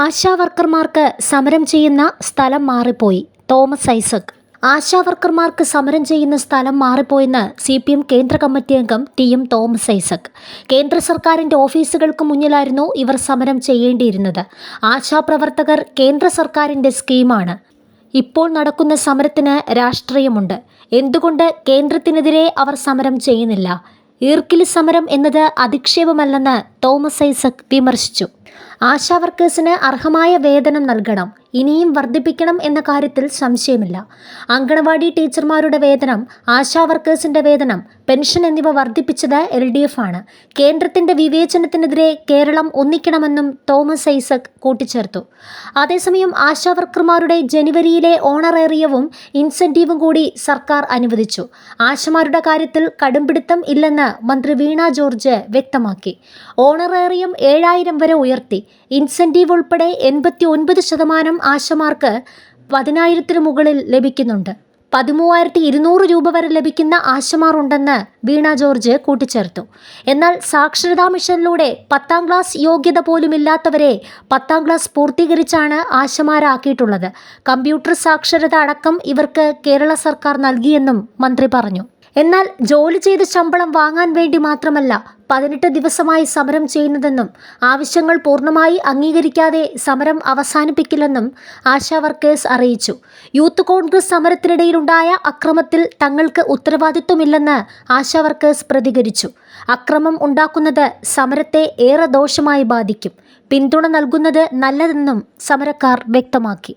ആശാ വർക്കർമാർക്ക് സമരം ചെയ്യുന്ന സ്ഥലം മാറിപ്പോയി. തോമസ് ഐസക്. ആശാവർക്കർമാർക്ക് സമരം ചെയ്യുന്ന സ്ഥലം മാറിപ്പോയെന്ന് സി പി എം കേന്ദ്ര കമ്മിറ്റി അംഗം ടി എം തോമസ് ഐസക്. കേന്ദ്ര സർക്കാരിന്റെ ഓഫീസുകൾക്ക് മുന്നിലായിരുന്നു ഇവർ സമരം ചെയ്യേണ്ടിയിരുന്നത്. ആശാപ്രവർത്തകർ കേന്ദ്ര സർക്കാരിന്റെ സ്കീമാണ്. ഇപ്പോൾ നടക്കുന്ന സമരത്തിന് രാഷ്ട്രീയമുണ്ട്. എന്തുകൊണ്ട് കേന്ദ്രത്തിനെതിരെ അവർ സമരം ചെയ്യുന്നില്ല? ഈർക്കിലി സമരം എന്നത് അധിക്ഷേപമല്ലെന്ന് തോമസ് ഐസക് വിമർശിച്ചു. ആശാ വർക്കേഴ്സിന് അർഹമായ വേതനം നൽകണം. ഇനിയും വർദ്ധിപ്പിക്കണം എന്ന കാര്യത്തിൽ സംശയമില്ല. അങ്കണവാടി ടീച്ചർമാരുടെ വേതനം ആശാ വർക്കേഴ്സിന്റെ വേതനം പെൻഷൻ എന്നിവ വർദ്ധിപ്പിച്ചത് എൽ ഡി എഫ് ആണ്. കേന്ദ്രത്തിന്റെ വിവേചനത്തിനെതിരെ കേരളം ഒന്നിക്കണമെന്നും തോമസ് ഐസക് കൂട്ടിച്ചേർത്തു. അതേസമയം ആശാ വർക്കർമാരുടെ ജനുവരിയിലെ ഓണറേറിയവും ഇൻസെന്റീവും കൂടി സർക്കാർ അനുവദിച്ചു. ആശമാരുടെ കാര്യത്തിൽ കടുംപിടുത്തം ഇല്ലെന്ന് മന്ത്രി വീണ ജോർജ് വ്യക്തമാക്കി. ഓണറേറിയം ഏഴായിരം വരെ ഉയർത്തി. ഇൻസെന്റീവ് ഉൾപ്പെടെ എൺപത്തി ഒൻപത് ശതമാനം ആശമാർക്ക് പതിനായിരത്തിന് മുകളിൽ ലഭിക്കുന്നുണ്ട്. പതിമൂവായിരത്തി ഇരുന്നൂറ് രൂപ വരെ ലഭിക്കുന്ന ആശമാർ ഉണ്ടെന്ന് വീണ ജോർജ് കൂട്ടിച്ചേർത്തു. എന്നാൽ സാക്ഷരതാ മിഷനിലൂടെ പത്താം ക്ലാസ് യോഗ്യത പോലുമില്ലാത്തവരെ പത്താം ക്ലാസ് പൂർത്തീകരിച്ചാണ് ആശമാരാക്കിയിട്ടുള്ളത്. കമ്പ്യൂട്ടർ സാക്ഷരത അടക്കം ഇവർക്ക് കേരള സർക്കാർ നൽകിയെന്നും മന്ത്രി പറഞ്ഞു. എന്നാൽ ജോലി ചെയ്ത് ശമ്പളം വാങ്ങാൻ വേണ്ടി മാത്രമല്ല പതിനെട്ട് ദിവസമായി സമരം ചെയ്യുന്നതെന്നും ആവശ്യങ്ങൾ പൂർണമായി അംഗീകരിക്കാതെ സമരം അവസാനിപ്പിക്കില്ലെന്നും ആശാ വർക്കേഴ്സ് അറിയിച്ചു. യൂത്ത് കോൺഗ്രസ് സമരത്തിനിടയിലുണ്ടായ അക്രമത്തിൽ തങ്ങൾക്ക് ഉത്തരവാദിത്വമില്ലെന്ന് ആശാ വർക്കേഴ്സ് പ്രതികരിച്ചു. അക്രമം ഉണ്ടാക്കുന്നത് സമരത്തെ ഏറെ ദോഷമായി ബാധിക്കും. പിന്തുണ നൽകുന്നത് നല്ലതെന്നും സമരക്കാർ വ്യക്തമാക്കി.